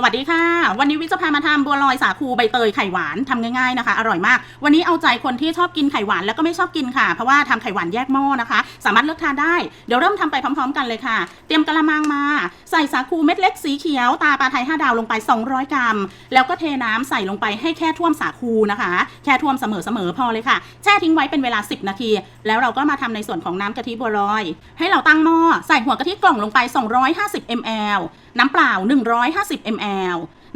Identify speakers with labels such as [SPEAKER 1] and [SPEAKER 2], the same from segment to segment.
[SPEAKER 1] สวัสดีค่ะ วันนี้วิจะพามาทำบัวลอยสาคูใบเตยไข่หวานทำง่ายๆนะคะ อร่อยมาก วันนี้เอาใจคนที่ชอบกินไข่หวานแล้วก็ไม่ชอบกินค่ะ เพราะว่าทำไข่หวานแยกหม้อนะคะ สามารถเลือกทานได้ เดี๋ยวเริ่มทำไปพร้อม ๆ กันเลยค่ะ เตรียมกระมังมา ใส่สาคูเม็ดเล็กสีเขียว ตาปลาไทย 5 ดาวลงไป 200 กรัม แล้วก็เทน้ำใส่ลงไปให้แค่ท่วมสาคูนะคะ แค่ท่วมเสมอๆพอเลยค่ะ แช่ทิ้งไว้เป็นเวลา 10 นาที แล้วเราก็มาทำในส่วนของน้ำกะทิบัวลอย ให้เราตั้งหม้อ ใส่หัวกะทิกล่องลงไป 250 ml น้ำเปล่า 150 ml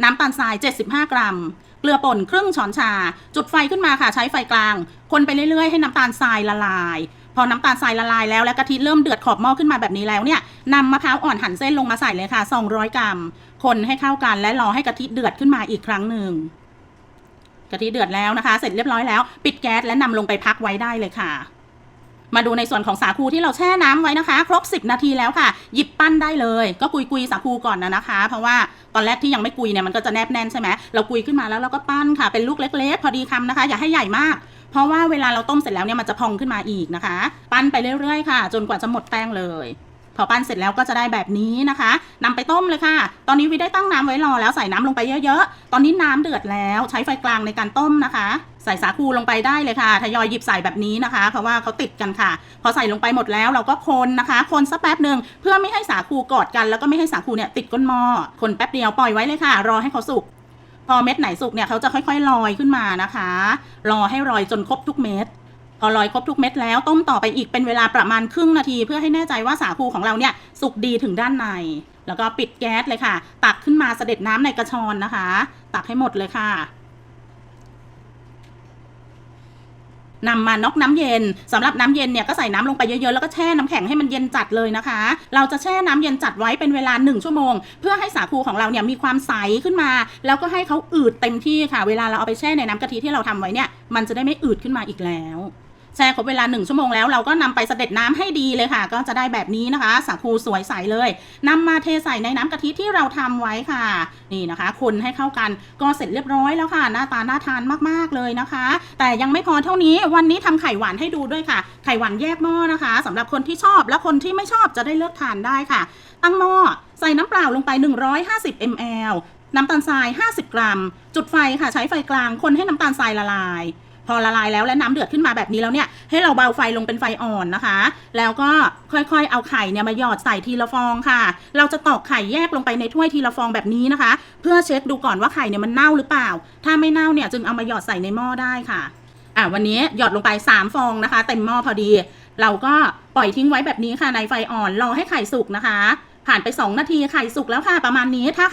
[SPEAKER 1] น้ำตาลทราย 75 กรัม เกลือป่นครึ่งช้อนชา จุดไฟขึ้นมาค่ะ ใช้ไฟกลาง คนไปเรื่อยๆ ให้น้ำตาลทรายละลาย พอน้ำตาลทรายละลายแล้วและกะทิเริ่มเดือดขอบหม้อขึ้นมาแบบนี้แล้วเนี่ยนำมะพร้าวอ่อนหั่นเส้นลงมาใส่เลยค่ะ 200 กรัม คนให้เข้ากันและรอให้กะทิเดือดขึ้นมาอีกครั้งหนึ่งกะทิเดือดแล้วนะคะ เสร็จเรียบร้อยแล้ว ปิดแก๊สและนำลงไปพักไว้ได้เลยค่ะ มาดูในส่วนของสาคูที่เราแช่น้ำไว้นะคะ ครบ 10 นาทีแล้วค่ะ หยิบปั้นได้เลย ก็กุยกุยสาคูก่อนนะนะคะ เพราะว่าตอนแรกที่ยังไม่กุยเนี่ยมันก็จะแนบแน่นใช่ไหมเรากุยขึ้นมาแล้วเราก็ปั้นค่ะ เป็นลูกเล็ก ๆ พอดีคำนะคะ อย่าให้ใหญ่มากเพราะว่าเวลาเราต้มเสร็จแล้วเนี่ยมันจะพองขึ้นมาอีกนะคะ ปั้นไปเรื่อยๆค่ะ จนกว่าจะหมดแป้งเลย พอปั้นเสร็จแล้วก็จะได้แบบนี้นะคะนำไปต้มเลยค่ะ ตอนนี้วิได้ตั้งน้ำไว้รอแล้วใส่น้ำลงไปเยอะๆ ตอนนี้น้ำเดือดแล้วใช้ไฟกลางในการต้มนะคะ ใส่สาคูลงไปได้เลยค่ะทยอยหยิบใส่แบบนี้นะคะ เพราะว่าเขาติดกันค่ะ พอใส่ลงไปหมดแล้วเราก็คนนะคะ คนสักแป๊บหนึ่งเพื่อไม่ให้สาคูกอดกัน แล้วก็ไม่ให้สาคูเนี่ยติดก้นหม้อคนแป๊บเดียวปล่อยไว้เลยค่ะ รอให้เขาสุกพอเม็ดไหนสุกเนี่ยเขาจะค่อยๆลอยขึ้นมานะคะ รอให้ลอยจนครบทุกเม็ด พอลอยครบทุกเม็ดแล้วต้มต่อไปอีกเป็นเวลาประมาณครึ่งนาที เพื่อให้แน่ใจว่าสาคูของเราเนี่ยสุกดีถึงด้านใน แล้วก็ปิดแก๊สเลยค่ะ ตักขึ้นมาเสด็จน้ำในกระชอนนะคะ ตักให้หมดเลยค่ะ นำมาน็อกน้ำเย็นสำหรับน้ำเย็นเนี่ยก็ใส่น้ำลงไปเยอะๆแล้วก็แช่น้ำแข็งให้มันเย็นจัดเลยนะคะ เราจะแช่น้ำเย็นจัดไว้เป็นเวลา 1 ชั่วโมง เพื่อให้สาคูของเราเนี่ยมีความใสขึ้นมา แล้วก็ให้เขาอืดเต็มที่ค่ะ เวลาเราเอาไปแช่ในน้ำกะทิที่เราทำไว้เนี่ยมันจะได้ไม่อืดขึ้นมาอีกแล้ว แช่ครบเวลา 1 ชั่วโมงแล้วเราก็นำไปเสด็จน้ำให้ดีเลยค่ะ ก็จะได้แบบนี้นะคะ สาคูสวยใสเลยนำมาเทใส่ในน้ำกะทิที่เราทำไว้ค่ะ นี่นะคะ คนให้เข้ากันก็เสร็จเรียบร้อยแล้วค่ะ หน้าตาน่าทานมากๆเลยนะคะ แต่ยังไม่พอเท่านี้วันนี้ทำไข่หวานให้ดูด้วยค่ะ ไข่หวานแยกหม้อนะคะสำหรับคนที่ชอบและคนที่ไม่ชอบจะได้เลือกทานได้ค่ะ ตั้งหม้อใส่น้ำเปล่าลงไป 150 ml น้ำตาลทราย 50 กรัม จุดไฟค่ะใช้ไฟกลางคนให้น้ำตาลทรายละลาย พอละลายแล้วและน้ำเดือดขึ้นมาแบบนี้แล้วเนี่ยให้เราเบาไฟลงเป็นไฟอ่อนนะคะ แล้วก็ค่อยๆเอาไข่เนี่ยมาหยอดใส่ทีละฟองค่ะ เราจะตอกไข่แยกลงไปในถ้วยทีละฟองแบบนี้นะคะ เพื่อเช็คดูก่อนว่าไข่เนี่ยมันเน่าหรือเปล่า ถ้าไม่เน่าเนี่ยจึงเอามาหยอดใส่ในหม้อได้ค่ะอะวันนี้หยอดลงไป 3 ฟองนะคะ เต็มหม้อพอดี เราก็ปล่อยทิ้งไว้แบบนี้ค่ะในไฟอ่อนรอให้ไข่สุกนะคะ ผ่านไป 2 นาทีไข่สุกแล้วค่ะประมาณนี้ถ้า